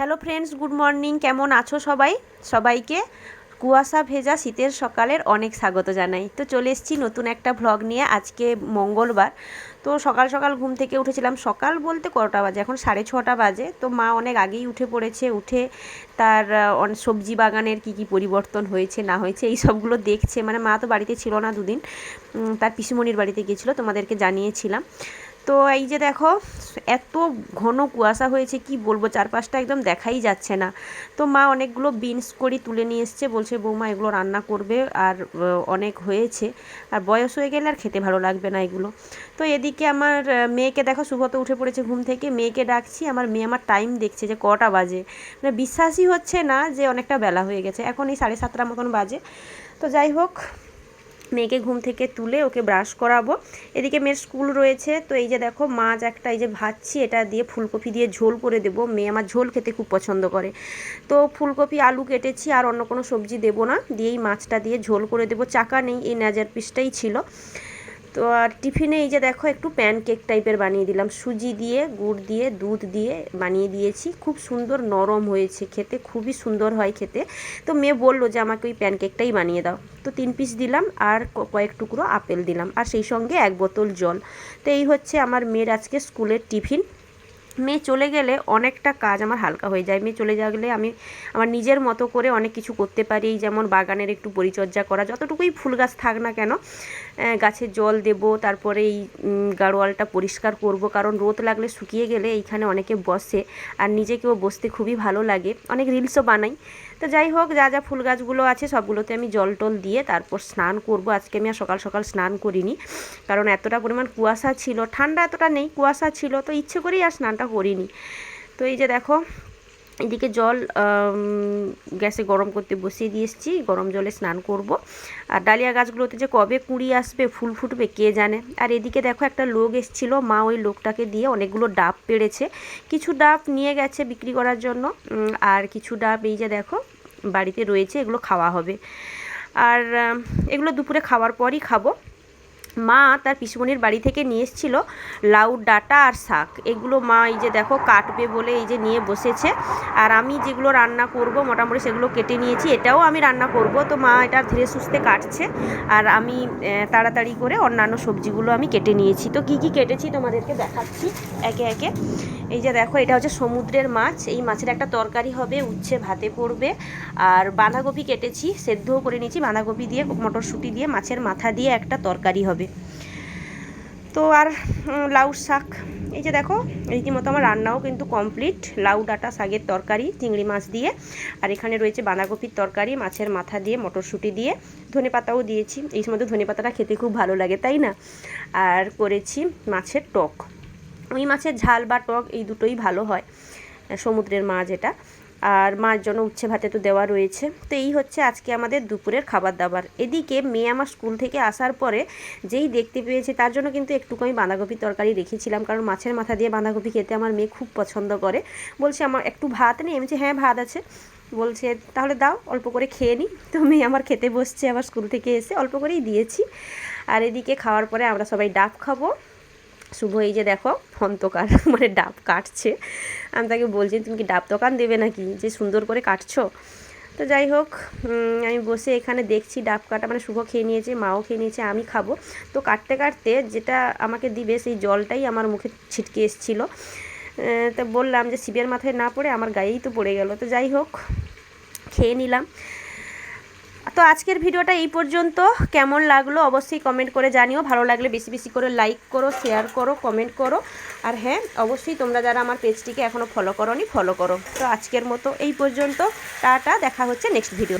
Hello friends good morning কেমন আছো সবাই? সবাইকে কুয়াশা ভেজা শীতের সকালের অনেক স্বাগত জানাই। তো চলে এসেছি নতুন একটা ভ্লগ নিয়ে, আজকে মঙ্গলবার। তো সকাল সকাল ঘুম থেকে উঠেছিলাম। সকাল বলতে কটা বাজে? এখন সাড়ে ছটা বাজে। তো মা অনেক আগেই উঠে পড়েছে, উঠে তার সবজি বাগানের কি কি পরিবর্তন হয়েছে, না হয়েছে, এই সবগুলো দেখছে। মানে মা তো বাড়িতে ছিল না দুদিন। তার পিসিমণির বাড়িতে গিয়েছিল তোমাদেরকে জানিয়েছিলাম। তো এই যে দেখো, এত ঘন কুয়াশা হয়েছে, কি বলব? চারপাশটা একদম দেখাই যাচ্ছে না। তো মা অনেকগুলো বিনস করি তুলে নিয়ে এসছে, বলছে বৌমা এগুলো রান্না করবে, আর অনেক হয়েছে। আর বয়স হয়ে গেলে আর খেতে ভালো লাগবে না এগুলো। তো এদিকে আমার মেয়েকে দেখো সুগত উঠে পড়েছে ঘুম থেকে, মেয়েকে ডাকছি, আমার মেয়ে আমার টাইম দেখছে যে কটা বাজে। মানে বিশ্বাসই হচ্ছে না যে অনেকটা বেলা হয়ে গেছে, এখন এই সাড়ে সাতটার মতন বাজে। তো যাই হোক মেয়েকে ঘুম থেকে তুলে ওকে ব্রাশ করাবো। এদিকে মেয়ের স্কুল রয়েছে, তো এই যে দেখো মাছ একটা এই যে ভাজছি, এটা দিয়ে ফুলকপি দিয়ে ঝোল করে দেবো। মেয়ে আমার ঝোল খেতে খুব পছন্দ করে। তো ফুলকপি, আলু কেটেছি আর অন্য কোনো সবজি দেবো না, দিয়েই মাছটা দিয়ে ঝোল করে দেবো। চাকা নেই, এই নাজার পিসটাই ছিল। তো আর টিফিনে এই যে দেখো একটু প্যানকেক টাইপের বানিয়ে দিলাম। সুজি দিয়ে, গুড় দিয়ে, দুধ দিয়ে বানিয়ে দিয়েছি। খুব সুন্দর নরম হয়েছে খেতে, খুবই সুন্দর হয় খেতে। তো মেয়ে বলল যে, আমাকে ওই প্যানকেকটাই বানিয়ে দাও। তো তিন পিস দিলাম আর কয়েক টুকরো আপেল দিলাম। আর সেই সঙ্গে এক বোতল জল। তো এই হচ্ছে আমার মেয়ের আজকে স্কুলের টিফিন। মেয়ে চলে গেলে অনেকটা কাজ আমার হালকা হয়ে যায়। মেয়ে চলে গেলে আমি আমার নিজের মতো করে অনেক কিছু করতে পারি। যেমন বাগানের একটু পরিচর্যা করা, যতটুকুই ফুল গাছ থাক না কেন গাছে জল দেব, তারপরে এই গাড়োয়ালটা পরিষ্কার করব। কারণ রোদ লাগলে শুকিয়ে গেলে এইখানে অনেকে বসে আর নিজেকেও বসতে খুবই ভালো লাগে। অনেক রিলসও বানাই। তো যাই হোক, যা যা ফুল গাছগুলো আছে সবগুলোতে আমি জল টল দিয়ে তারপর স্নান করব। আজকে আমি আর সকাল সকাল স্নান করিনি। কারণ এতটা পরিমাণ কুয়াশা ছিল, ঠান্ডা এতটা নেই, কুয়াশা ছিল, তো ইচ্ছে করেই আর স্নানটা করিনি। তো এই যে দেখো, এদিকে জল গ্যাসে গরম করতে বসিয়ে দিয়ে এসেছি, গরম জলে স্নান করব। আর ডালিয়া গাছগুলোতে যে কবে কুঁড়ি আসবে, ফুল ফুটবে, কে জানে? আর এদিকে দেখো একটা লোক এসেছিল, মা ওই লোকটাকে দিয়ে অনেকগুলো ডাব পেড়েছে। কিছু ডাব নিয়ে গেছে বিক্রি করার জন্য আর কিছু ডাব এই যে দেখো, বাড়িতে রয়েছে, এগুলো খাওয়া হবে। আর এগুলো দুপুরে খাওয়ার পরই খাব। মা তার পিসুমনির বাড়ি থেকে নিয়ে এসেছিল লাউ, ডাটা আর শাক। এগুলো মা এই যে দেখো কাটবে বলে এই যে নিয়ে বসেছে। আর আমি যেগুলো রান্না করব, মোটামুটি সেগুলো কেটে নিয়েছি। এটাও আমি রান্না করব। তো মা এটা ধীরে সুস্থে কাটছে। আর আমি তাড়াতাড়ি করে অন্যান্য সবজিগুলো আমি কেটে নিয়েছি। তো কি কি কেটেছি তোমাদেরকে দেখাচ্ছি একে একে। এই যে দেখো, এটা হচ্ছে সমুদ্রের মাছ। এই মাছের একটা তরকারি হবে, উচ্ছে, ভাতে পড়বে। আর বাঁধাকপি কেটেছি, সেদ্ধও করে নিয়েছি। বাঁধাকপি দিয়ে, মটরশুঁটি দিয়ে, মাছের মাথা দিয়ে একটা তরকারি হবে। তো আর লাউ শাক। এই যে দেখো, রীতিমতো আমার রান্নাও কিন্তু কমপ্লিট। লাউ, ডাঁটা, শাকের তরকারি, চিংড়ি মাছ দিয়ে। আর এখানে রয়েছে বাঁধাকপির তরকারি, মাছের মাথা দিয়ে, মটরশুঁটি দিয়ে। ধনে পাতাও দিয়েছি। এই সময় তো ধনে পাতাটা খেতে খুব ভালো লাগে, তাই না? আর করেছি মাছের টক। ওই মাছের ঝাল বা টক এই দুটোই ভালো হয়, সমুদ্রের মাছ এটা। আর মার জন্য উচ্ছে ভাতে তো দেওয়া রয়েছে। তো এই হচ্ছে আজকে আমাদের দুপুরের খাবার দাবার। এদিকে মেয়ে আমার স্কুল থেকে আসার পরে যেই দেখতে পেয়েছে তার জন্য কিন্তু একটুকু আমি বাঁধাকপির তরকারি রেখেছিলাম, কারণ মাছের মাথা দিয়ে বাঁধাকপি খেতে আমার মেয়ে খুব পছন্দ করে। বলছে, আমার একটু ভাত নেই আমি হ্যাঁ ভাত আছে। বলছে, তাহলে দাও, অল্প করে খেয়ে নিই তো মেয়ে আমার খেতে বসছে, আবার স্কুল থেকে এসে অল্প করেই দিয়েছি। আর এদিকে খাওয়ার পরে আমরা সবাই ডাব খাব। শুভ এই যে দেখো ফন্তকার মানে ডাব কাটছে। আমি তাকে বলছি, তুমি কি ডাব দোকান দেবে নাকি? যে সুন্দর করে কাটছো? তো যাই হোক আমি বসে এখানে দেখছি ডাব কাটা মানে শুভ খেয়ে নিয়েছে, মাও খেয়ে নিয়েছে, আমি খাব। তো কাটতে কাটতে যেটা আমাকে দিবে, সেই জলটাই আমার মুখে ছিটকে এসেছিল। তো বললাম যে শিবের মাথায় না পড়ে, আমার গায়েই তো পড়ে গেল। তো যাই হোক, খেয়ে নিলাম। তো আজকের ভিডিওটা এই পর্যন্ত। কেমন লাগল অবশ্যই কমেন্ট করে জানিও। ভালো লাগলে বেশি বেশি করে লাইক করো শেয়ার করো কমেন্ট করো। আর হ্যাঁ অবশ্যই তোমরা যারা আমার পেজটিকে এখনও ফলো করো ফলো করো। তো আজকের মতো এই পর্যন্ত। টাটা, দেখা হচ্ছে নেক্সট ভিডিও